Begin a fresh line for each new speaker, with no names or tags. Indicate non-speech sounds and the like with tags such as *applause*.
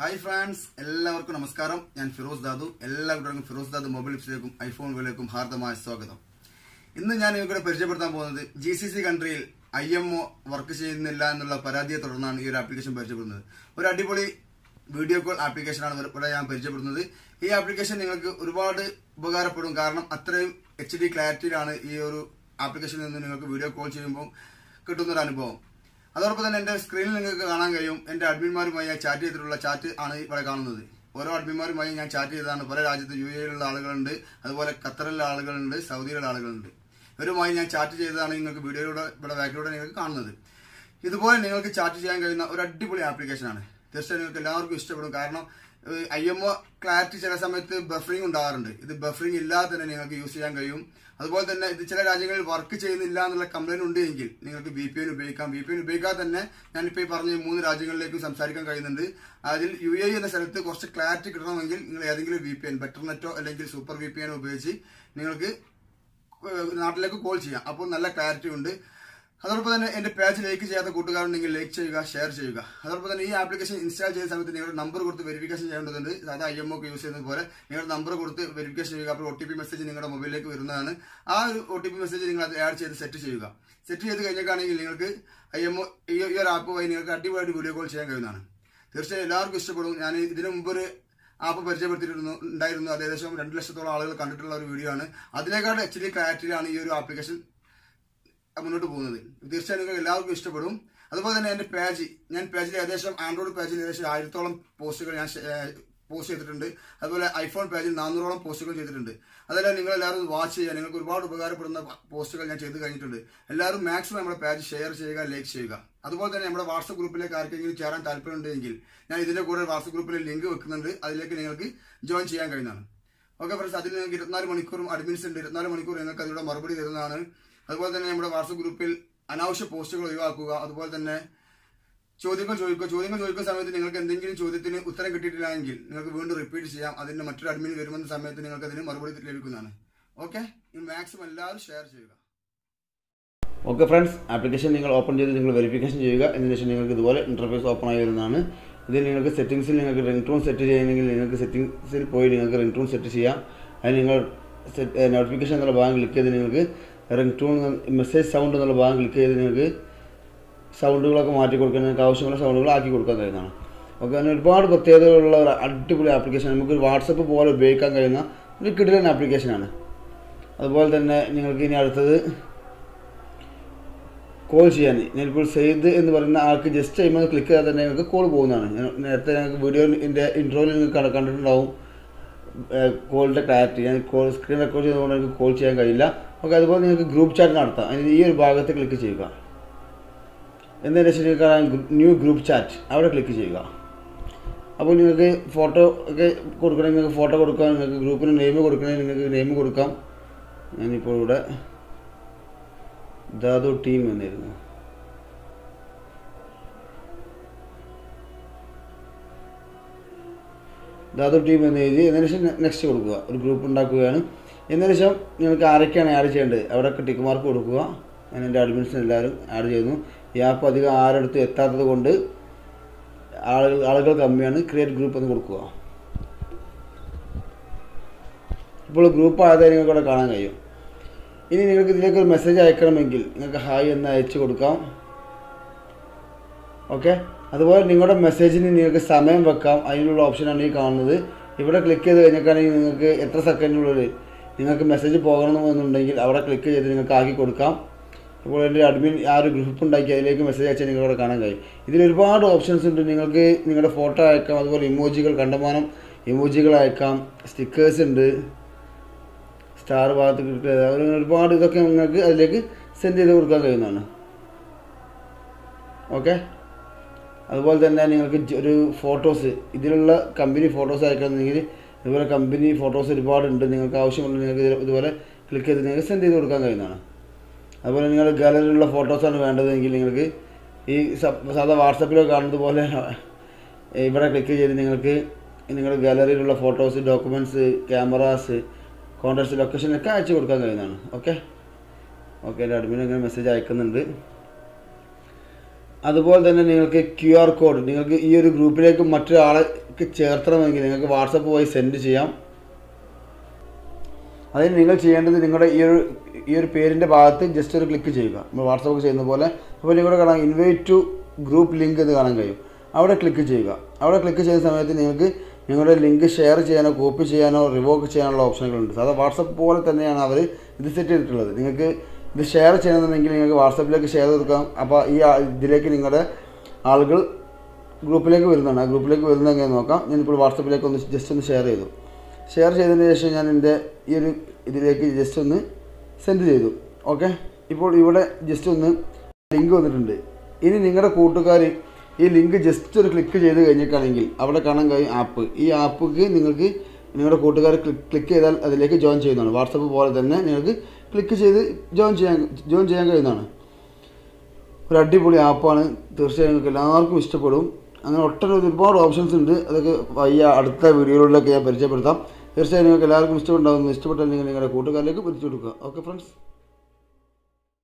Hi friends എല്ലാവർക്കും നമസ്കാരം. ഞാൻ ഫിറോസ് ദാദു. എല്ലാ എല്ലാവർക്കും ഫിറോസ് ദാദു മൊബൈൽ ലിപ്സിലേക്കും ഐഫോണുകളിലേക്കും ഹാർദമായ സ്വാഗതം. ഇന്ന് ഞാൻ ഇവിടെ പരിചയപ്പെടുത്താൻ പോകുന്നത് ജി സി സി കൺട്രിയിൽ ഐ എം ഒ വർക്ക് ചെയ്യുന്നില്ല എന്നുള്ള പരാതിയെ തുടർന്നാണ് ഈ ഒരു ആപ്ലിക്കേഷൻ പരിചയപ്പെടുന്നത്. ഒരു അടിപൊളി വീഡിയോ കോൾ ആപ്ലിക്കേഷനാണ് ഇവിടെ ഞാൻ പരിചയപ്പെടുന്നത്. ഈ ആപ്ലിക്കേഷൻ നിങ്ങൾക്ക് ഒരുപാട് ഉപകാരപ്പെടും. കാരണം അത്രയും എച്ച് ഡി ക്ലാരിറ്റിയിലാണ് ഈ ഒരു ആപ്ലിക്കേഷനിൽ നിന്ന് നിങ്ങൾക്ക് വീഡിയോ കോൾ ചെയ്യുമ്പോൾ കിട്ടുന്നൊരു അനുഭവം. അതോടൊപ്പം തന്നെ എന്റെ സ്ക്രീനിൽ നിങ്ങൾക്ക് കാണാൻ കഴിയും. എന്റെ അഡ്മിന്മാരുമായി ഞാൻ ചാറ്റ് ചെയ്തിട്ടുള്ള ചാറ്റ് ആണ് ഇവിടെ കാണുന്നത്. ഓരോ അഡ്മിന്മാരുമായി ഞാൻ ചാറ്റ് ചെയ്തതാണ്. പല രാജ്യത്ത് യു എയിലുള്ള ആളുകളുണ്ട്. അതുപോലെ ഖത്തറിലുള്ള ആളുകളുണ്ട്. സൗദിയിലുള്ള ആളുകളുണ്ട്. ഇവരുമായി ഞാൻ ചാറ്റ് ചെയ്തതാണ് നിങ്ങൾക്ക് വീഡിയോയിലൂടെ ഇവിടെ ബാക്കിലൂടെ നിങ്ങൾക്ക് കാണുന്നത്. ഇതുപോലെ നിങ്ങൾക്ക് ചാറ്റ് ചെയ്യാൻ കഴിയുന്ന ഒരു അടിപൊളി ആപ്ലിക്കേഷനാണ് തീർച്ചയായും നിങ്ങൾക്ക് എല്ലാവർക്കും ഇഷ്ടപ്പെടും. കാരണം ഐ എം ഒ ക്ലാരിറ്റി ചില സമയത്ത് ബഫറിംഗ് ഉണ്ടാകാറുണ്ട് ഇത് ബഫറിംഗ് ഇല്ലാതെ തന്നെ നിങ്ങൾക്ക് യൂസ് ചെയ്യാൻ കഴിയും. അതുപോലെ തന്നെ ഇത് ചില രാജ്യങ്ങളിൽ വർക്ക് ചെയ്യുന്നില്ല എന്നുള്ള കംപ്ലൈന്റ് ഉണ്ട് എങ്കിൽ നിങ്ങൾക്ക് വി പി എൻ ഉപയോഗിക്കാം. വി പി എൻ ഉപയോഗിക്കാതെ തന്നെ ഞാനിപ്പോൾ ഈ പറഞ്ഞ മൂന്ന് രാജ്യങ്ങളിലേക്കും സംസാരിക്കാൻ കഴിയുന്നുണ്ട്. അതിൽ യു എ എന്ന സ്ഥലത്ത് കുറച്ച് ക്ലാരിറ്റി കിട്ടണമെങ്കിൽ നിങ്ങൾ ഏതെങ്കിലും വി പി എൻ ബെറ്റർ നെറ്റോ അല്ലെങ്കിൽ സൂപ്പർ വി പി എൻ ഉപയോഗിച്ച് നിങ്ങൾക്ക് നാട്ടിലേക്ക് കോൾ ചെയ്യാം. അപ്പോൾ നല്ല ക്ലാരിറ്റി ഉണ്ട്. അതോടൊപ്പം തന്നെ എന്റെ പേജ് ലൈക്ക് ചെയ്യാത്ത കൂട്ടുകാരുണ്ടെങ്കിൽ ലൈക്ക് ചെയ്യുക ഷെയർ ചെയ്യുക. അതോടൊപ്പം തന്നെ ഈ ആപ്ലിക്കേഷൻ ഇൻസ്റ്റാൾ ചെയ്ത സമയത്ത് നിങ്ങളുടെ നമ്പർ കൊടുത്ത് വെരിഫിക്കേഷൻ ചെയ്യേണ്ടതുണ്ട്. സാധാ ഐ എം ഒക്കെ യൂസ് ചെയ്യുന്നത് പോലെ നിങ്ങളുടെ നമ്പർ കൊടുത്ത് വെരിഫിക്കേഷൻ ചെയ്യുക. അപ്പോൾ ഒ ടി പി മെസ്സേജ് നിങ്ങളുടെ മൊബൈലിലേക്ക് വരുന്നതാണ്. ആ ഒരു ഒ ടി പി മെസ്സേജ് നിങ്ങൾ അത് ആഡ് ചെയ്ത് സെറ്റ് ചെയ്യുക. സെറ്റ് ചെയ്ത് കഴിഞ്ഞേക്കാണെങ്കിൽ നിങ്ങൾക്ക് ഐ എം ഈ ഈ ഒരു ആപ്പ് വഴി നിങ്ങൾക്ക് അടിപൊളിയായിട്ട് വീഡിയോ കോൾ ചെയ്യാൻ കഴിയുന്നതാണ്. തീർച്ചയായും എല്ലാവർക്കും ഇഷ്ടപ്പെടും. ഞാൻ ഇതിനു മുമ്പ് ഒരു ആപ്പ് പരിചയപ്പെടുത്തിയിരുന്നു ഉണ്ടായിരുന്നു. അത് ഏകദേശം രണ്ട് ലക്ഷത്തോളം ആളുകൾ കണ്ടിട്ടുള്ള ഒരു വീഡിയോ ആണ്. അതിനേക്കാൾ എച്ച് ഡി ക്ലാരിറ്റിയിലാണ് ഈ ഒരു ആപ്ലിക്കേഷൻ മുന്നോട്ട് പോകുന്നത്. തീർച്ചയായും നിങ്ങൾക്ക് എല്ലാവർക്കും ഇഷ്ടപ്പെടും. അതുപോലെ തന്നെ എന്റെ പേജ് ഞാൻ പേജിൽ ഏകദേശം ആൻഡ്രോയിഡ് പേജിൽ ഏകദേശം ആയിരത്തോളം പോസ്റ്റുകൾ ഞാൻ പോസ്റ്റ് ചെയ്തിട്ടുണ്ട്. അതുപോലെ ഐഫോൺ പേജിൽ നാനൂറോളം പോസ്റ്റുകൾ ചെയ്തിട്ടുണ്ട്. അതെല്ലാം നിങ്ങൾ എല്ലാവരും വാച്ച് ചെയ്യുക. നിങ്ങൾക്ക് ഒരുപാട് ഉപകാരപ്പെടുന്ന പോസ്റ്റുകൾ ഞാൻ ചെയ്ത് കഴിഞ്ഞിട്ടുണ്ട്. എല്ലാവരും മാക്സിമം നമ്മുടെ പേജ് ഷെയർ ചെയ്യുക ലൈക്ക് ചെയ്യുക. അതുപോലെ തന്നെ നമ്മുടെ വാട്സപ്പ് ഗ്രൂപ്പിലേക്ക് ആർക്കെങ്കിലും ചേരാൻ താല്പര്യമുണ്ടെങ്കിൽ ഞാൻ ഇതിന്റെ കൂടെ വാട്സപ്പ് ഗ്രൂപ്പിൽ ലിങ്ക് വെക്കുന്നുണ്ട്. അതിലേക്ക് നിങ്ങൾക്ക് ജോയിൻ ചെയ്യാൻ കഴിയുന്നതാണ്. ഓക്കെ ഫ്രണ്ട്സ് അതിൽ നിങ്ങൾക്ക് ഇരുപത്തിനാല് മണിക്കൂറും അഡ്മിൻസ് ഉണ്ട്. ഇരുപത്തിനാല് മണിക്കൂർ നിങ്ങൾക്ക് അതിലൂടെ മറുപടി തരുന്നതാണ്. അതുപോലെ തന്നെ നമ്മുടെ വാട്സപ്പ് ഗ്രൂപ്പിൽ അനാവശ്യ പോസ്റ്റുകൾ ഒഴിവാക്കുക അതുപോലെ തന്നെ ചോദ്യങ്ങൾ ചോദിക്കുക. ചോദ്യങ്ങൾ ചോദിക്കുന്ന സമയത്ത് നിങ്ങൾക്ക് എന്തെങ്കിലും ചോദ്യത്തിന് ഉത്തരം കിട്ടിയിട്ടില്ലെങ്കിൽ നിങ്ങൾക്ക് വീണ്ടും റിപ്പീറ്റ് ചെയ്യാം. അതിന് മറ്റൊരു അഡ്മിൻ വരുമെന്ന സമയത്ത് നിങ്ങൾക്ക് അതിന് മറുപടി ലഭിക്കുന്നതാണ്. ഓക്കെ മാക്സിമം എല്ലാവരും ഷെയർ ചെയ്യുക.
ഓക്കെ ഫ്രണ്ട്സ് ആപ്ലിക്കേഷൻ നിങ്ങൾ ഓപ്പൺ ചെയ്ത് നിങ്ങൾ വെരിഫിക്കേഷൻ ചെയ്യുക. എന്നതിന് ശേഷം നിങ്ങൾക്ക് ഇതുപോലെ ഇന്റർഫേസ് ഓപ്പൺ ആയി വരുന്നതാണ്. ഇതിൽ നിങ്ങൾക്ക് സെറ്റിംഗ്സിൽ നിങ്ങൾക്ക് റിംഗ് ടൂൺ സെറ്റ് ചെയ്യണമെങ്കിൽ നിങ്ങൾക്ക് സെറ്റിംഗ്സിൽ പോയി നിങ്ങൾക്ക് റിംഗ് ടൂൺ സെറ്റ് ചെയ്യാം. അതിന് നിങ്ങൾ സെറ്റ് നോട്ടിഫിക്കേഷൻ എന്നുള്ള ഭാഗം ക്ലിക്ക് ചെയ്ത് നിങ്ങൾക്ക് റിംഗ് ടൂൺ മെസ്സേജ് സൗണ്ട് എന്നുള്ള ഭാഗം ക്ലിക്ക് ചെയ്ത് നിങ്ങൾക്ക് സൗണ്ടുകളൊക്കെ മാറ്റി കൊടുക്കാൻ നിങ്ങൾക്ക് ആവശ്യമുള്ള സൗണ്ടുകൾ ആക്കി കൊടുക്കാൻ കഴിയുന്നതാണ്. ഓക്കെ അങ്ങനെ ഒരുപാട് പ്രത്യേകതകളുള്ള ഒരു അടിപൊളി ആപ്ലിക്കേഷൻ നമുക്ക് വാട്സപ്പ് പോലെ ഉപയോഗിക്കാൻ കഴിയുന്ന ഒരു കിടിലൻ ആപ്ലിക്കേഷനാണ് അതുപോലെ തന്നെ നിങ്ങൾക്ക് ഇനി അടുത്തത് കോൾ ചെയ്യാൻ. ഞാനിപ്പോൾ സെയ്ദ് എന്ന് പറയുന്ന ആൾക്ക് ജസ്റ്റ് ചെയ്യുമ്പോൾ ക്ലിക്ക് ചെയ്താൽ തന്നെ നിങ്ങൾക്ക് കോൾ പോകുന്നതാണ്. നേരത്തെ ഞങ്ങൾക്ക് വീഡിയോ എന്റെ ഇൻട്രോയിൽ നിങ്ങൾക്ക് കണ്ട- കണ്ടിട്ടുണ്ടാവും. കോളിന്റെ ക്ലാരിറ്റി ഞാൻ കോൾ സ്ക്രീൻ റെക്കോർഡ് ചെയ്തുകൊണ്ട് എനിക്ക് കോൾ ചെയ്യാൻ കഴിയില്ല. ഓക്കെ അതുപോലെ നിങ്ങൾക്ക് ഗ്രൂപ്പ് ചാറ്റ് നടത്താം. അതിന് ഈ ഒരു ഭാഗത്ത് ക്ലിക്ക് ചെയ്യുക. നിങ്ങൾക്ക് കാണാൻ ന്യൂ ഗ്രൂപ്പ് ചാറ്റ് അവിടെ ക്ലിക്ക് ചെയ്യുക. അപ്പോൾ നിങ്ങൾക്ക് ഫോട്ടോ ഒക്കെ കൊടുക്കണമെങ്കിൽ നിങ്ങൾക്ക് ഫോട്ടോ കൊടുക്കാം നിങ്ങൾക്ക് ഗ്രൂപ്പിന് നെയിം കൊടുക്കണമെങ്കിൽ നിങ്ങൾക്ക് നെയിം കൊടുക്കാം. ഞാനിപ്പോൾ ഇവിടെ ദാദു ടീം എന്നിരുന്നു ദാദു ടീം എന്ന് എഴുതി എന്നതിന് ശേഷം നെക്സ്റ്റ് കൊടുക്കുക. ഒരു ഗ്രൂപ്പ് ഉണ്ടാക്കുകയാണ്. എന്നതിന് ശേഷം നിങ്ങൾക്ക് ആരൊക്കെയാണ് ആഡ് ചെയ്യേണ്ടത്? അവിടെയൊക്കെ ടിക്ക് മാർക്ക് കൊടുക്കുക. ഞാൻ എന്റെ അഡ്മിൻസിന് എല്ലാവരും ആഡ് ചെയ്യുന്നു. ഈ ആപ്പ് അധികം ആരടുത്ത് എത്താത്തത് കൊണ്ട് ആളുകൾ ആളുകൾ കമ്മിയാണ്. ക്രിയേറ്റ് ഗ്രൂപ്പ് എന്ന് കൊടുക്കുക. ഇപ്പോൾ ഗ്രൂപ്പ് ആയതായി നിങ്ങൾക്ക് ഇവിടെ കാണാൻ കഴിയും. ഇനി നിങ്ങൾക്ക് ഇതിലേക്ക് ഒരു മെസ്സേജ് അയക്കണമെങ്കിൽ നിങ്ങൾക്ക് ഹായ് എന്ന് അയച്ചു കൊടുക്കാം. ഓക്കെ അതുപോലെ നിങ്ങളുടെ മെസ്സേജിന് നിങ്ങൾക്ക് സമയം വെക്കാം. അതിനുള്ള ഓപ്ഷനാണ് ഈ കാണുന്നത്. ഇവിടെ ക്ലിക്ക് ചെയ്ത് കഴിഞ്ഞിട്ടാണെങ്കിൽ നിങ്ങൾക്ക് എത്ര സെക്കൻഡിനുള്ളിൽ നിങ്ങൾക്ക് മെസ്സേജ് പോകണമെന്നുണ്ടെങ്കിൽ അവിടെ ക്ലിക്ക് ചെയ്ത് നിങ്ങൾക്ക് ആക്കി കൊടുക്കാം. അപ്പോൾ എന്റെ അഡ്മിൻ ആ ഒരു ഗ്രൂപ്പ് ഉണ്ടാക്കി അതിലേക്ക് മെസ്സേജ് അയച്ചാൽ നിങ്ങൾക്ക് അവിടെ കാണാൻ കഴിയും. ഇതിൽ ഒരുപാട് ഓപ്ഷൻസ് ഉണ്ട്. നിങ്ങൾക്ക് നിങ്ങളുടെ ഫോട്ടോ അയക്കാം. അതുപോലെ ഇമോജികൾ കണ്ടമാനം ഇമോജികൾ അയക്കാം. സ്റ്റിക്കേഴ്സ് ഉണ്ട്. സ്റ്റാർ ഭാഗത്ത് ചെയ്താൽ അങ്ങനെ ഒരുപാട് ഇതൊക്കെ നിങ്ങൾക്ക് അതിലേക്ക് സെൻഡ് ചെയ്ത് കൊടുക്കാൻ കഴിയുന്നതാണ്. ഓക്കെ അതുപോലെ തന്നെ നിങ്ങൾക്ക് ഒരു ഫോട്ടോസ് ഇതിലുള്ള കമ്പനി ഫോട്ടോസ് അയക്കണമെങ്കിൽ ഇതുപോലെ കമ്പനി ഫോട്ടോസ് ഒരുപാടുണ്ട്. നിങ്ങൾക്ക് ആവശ്യമുള്ള നിങ്ങൾക്ക് ഇത് ഇതുപോലെ ക്ലിക്ക് ചെയ്ത് നിങ്ങൾക്ക് സെൻഡ് ചെയ്ത് കൊടുക്കാൻ കഴിയുന്നതാണ്. അതുപോലെ നിങ്ങൾ ഗാലറിയിലുള്ള ഫോട്ടോസാണ് വേണ്ടതെങ്കിൽ നിങ്ങൾക്ക് ഈ സാധാ വാട്സപ്പിലോ കാണുന്നത് പോലെ *laughs* ഇവിടെ ക്ലിക്ക് ചെയ്ത് നിങ്ങൾക്ക് നിങ്ങളുടെ ഗാലറിയിലുള്ള ഫോട്ടോസ് ഡോക്യുമെന്റ്സ് ക്യാമറാസ് കോൺടാക്ട്സ് ലൊക്കേഷനൊക്കെ അയച്ചു കൊടുക്കാൻ കഴിയുന്നതാണ്. ഓക്കെ ഓക്കെ എന്റെ അഡ്മിൻ അങ്ങനെ മെസ്സേജ് അയക്കുന്നുണ്ട്. അതുപോലെ തന്നെ നിങ്ങൾക്ക് ക്യു ആർ കോഡ് നിങ്ങൾക്ക് ഈ ഒരു ഗ്രൂപ്പിലേക്ക് മറ്റൊരാളെ ചേർത്തണമെങ്കിൽ നിങ്ങൾക്ക് വാട്സപ്പ് വഴി സെൻഡ് ചെയ്യാം. അതിന് നിങ്ങൾ ചെയ്യേണ്ടത് നിങ്ങളുടെ ഈ ഒരു ഈ ഒരു പേരിന്റെ ഭാഗത്ത് ജസ്റ്റ് ഒരു ക്ലിക്ക് ചെയ്യുക. നമ്മൾ വാട്സപ്പ് ചെയ്യുന്ന പോലെ അപ്പോൾ നിങ്ങളുടെ കാണാം ഇൻവൈറ്റ് ടു ഗ്രൂപ്പ് ലിങ്ക് എന്ന് കാണാൻ കഴിയും. അവിടെ ക്ലിക്ക് ചെയ്യുക. അവിടെ ക്ലിക്ക് ചെയ്യുന്ന സമയത്ത് നിങ്ങൾക്ക് നിങ്ങളുടെ ലിങ്ക് ഷെയർ ചെയ്യാനോ കോപ്പി ചെയ്യാനോ റിവോക്ക് ചെയ്യാനുള്ള ഓപ്ഷനുകളുണ്ട് സാധാരണ വാട്സപ്പ് പോലെ തന്നെയാണ് അവർ ഇത് സെറ്റ് ചെയ്തിട്ടുള്ളത്. നിങ്ങൾക്ക് ഇത് ഷെയർ ചെയ്യണമെന്നുണ്ടെങ്കിൽ നിങ്ങൾക്ക് വാട്സപ്പിലേക്ക് ഷെയർ കൊടുക്കാം അപ്പോൾ ഈ ഇതിലേക്ക് നിങ്ങളുടെ ആളുകൾ ഗ്രൂപ്പിലേക്ക് വരുന്നതാണ്. ആ ഗ്രൂപ്പിലേക്ക് വരുന്നത് എങ്ങനെ നോക്കാം. ഞാനിപ്പോൾ വാട്സപ്പിലേക്ക് ഒന്ന് ജസ്റ്റ് ഒന്ന് ഷെയർ ചെയ്തു. ഷെയർ ചെയ്തതിന് ശേഷം ഞാൻ എന്റെ ഈ ഒരു ഇതിലേക്ക് ജസ്റ്റ് ഒന്ന് സെൻഡ് ചെയ്തു. ഓക്കെ ഇപ്പോൾ ഇവിടെ ജസ്റ്റ് ഒന്ന് ലിങ്ക് വന്നിട്ടുണ്ട്. ഇനി നിങ്ങളുടെ കൂട്ടുകാർ ഈ ലിങ്ക് ജസ്റ്റ് ഒരു ക്ലിക്ക് ചെയ്ത് കഴിഞ്ഞിട്ടാണെങ്കിൽ അവിടെ കാണാൻ കഴിയും ആപ്പ് ഈ ആപ്പിക്ക് നിങ്ങൾക്ക് നിങ്ങളുടെ കൂട്ടുകാർ ക്ലിക്ക് ചെയ്താൽ അതിലേക്ക് ജോയിൻ ചെയ്യുന്നതാണ്. വാട്സപ്പ് പോലെ തന്നെ നിങ്ങൾക്ക് ക്ലിക്ക് ചെയ്ത് ജോയിൻ ചെയ്യാൻ ജോയിൻ ചെയ്യാൻ കഴിയുന്നതാണ്. ഒരു അടിപൊളി ആപ്പാണ് തീർച്ചയായും നിങ്ങൾക്ക് എല്ലാവർക്കും ഇഷ്ടപ്പെടും. അങ്ങനെ ഒട്ടനവധി ഒരുപാട് ഓപ്ഷൻസ് ഉണ്ട്. അതൊക്കെ വയ്യ അടുത്ത വീഡിയോകളിലൊക്കെ ഞാൻ പരിചയപ്പെടുത്താം. തീർച്ചയായും നിങ്ങൾക്ക് എല്ലാവർക്കും ഇഷ്ടപ്പെടുണ്ടാകുന്നു ഇഷ്ടപ്പെട്ടാൽ നിങ്ങൾ നിങ്ങളുടെ കൂട്ടുകാരിലേക്ക് പിരിച്ചു കൊടുക്കുക. Okay friends